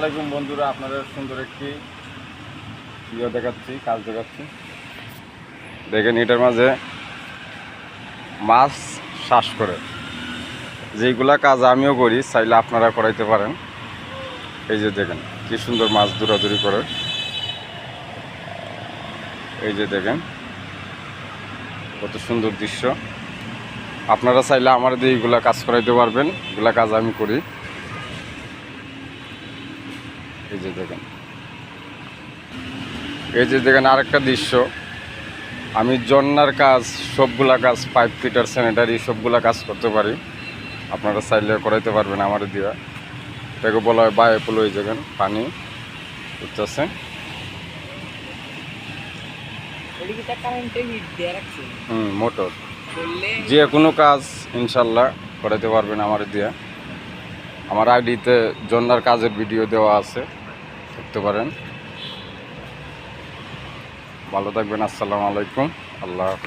আসসালামাইকুম বন্ধুরা, আপনাদের সুন্দর একটি ইয়ে দেখাচ্ছি, কাজ দেখাচ্ছি। দেখেন এটার মাঝে মাছ শ্বাস করে। যেইগুলা কাজ আমিও করি, চাইলে আপনারা করাইতে পারেন। এই যে দেখেন, কি সুন্দর মাছ দৌড়াদৌড়ি করে। এই যে দেখেন, কত সুন্দর দৃশ্য। আপনারা চাইলে আমার দিয়ে এইগুলা কাজ করাইতে পারবেন, এগুলা কাজ আমি করি। এই যে দেখেন। এই যে দেখেন আরেকটা দৃশ্য। আমি জন্নার কাজ সবগুলা কাজ পাইপ ফিটার স্যানিটারি সবগুলা কাজ করতে পারি। আপনারা চাইলে করাইতে পারবেন আমার দিয়া। এটাকে বলা হয় বায়োপুল ওই দেখেন পানি উঠতেছে। হুম মোটর যে কোনো কাজ ইনশাল্লাহ করাইতে পারবেন আমার দিয়া। আমার আইডিতে জন্নার কাজের ভিডিও দেওয়া আছে। দেখতে পারেন ভালো থাকবেন আসসালামু আলাইকুম আল্লাহ।